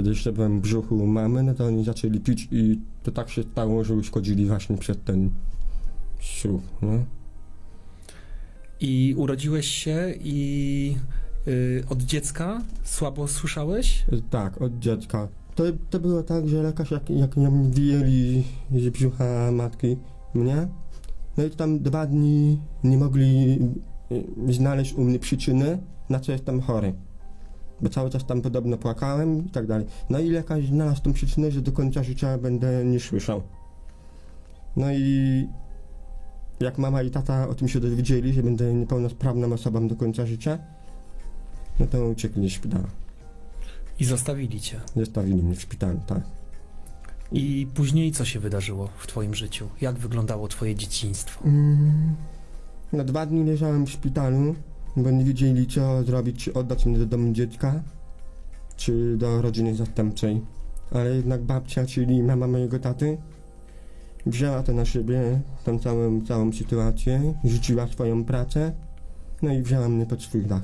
Kiedy jeszcze byłem w brzuchu mamy, no to oni zaczęli pić i to tak się stało, że uszkodzili właśnie przed ten ślub, no. I urodziłeś się i y, od dziecka słabo słyszałeś? Tak, od dziecka. To, to było tak, że lekarz jak, jak ją wyjęli z brzucha matki mnie, no i tam dwa dni nie mogli y, znaleźć u mnie przyczyny, na co jestem chory. Bo cały czas tam podobno płakałem i tak dalej. No i lekarz znalazł tą przyczynę, że do końca życia będę nie słyszał. No i jak mama i tata o tym się dowiedzieli, że będę niepełnosprawną osobą do końca życia, no to uciekli z szpitala. I zostawili cię. Zostawili mnie w szpitalu, tak. I później co się wydarzyło w twoim życiu? Jak wyglądało twoje dzieciństwo? Mm, Na dwa dni leżałem w szpitalu, bo nie wiedzieli co zrobić, czy oddać mnie do domu dziecka, czy do rodziny zastępczej. Ale jednak babcia, czyli mama mojego taty, wzięła to na siebie, tą całą, całą sytuację, rzuciła swoją pracę, no i wzięła mnie pod swój dach.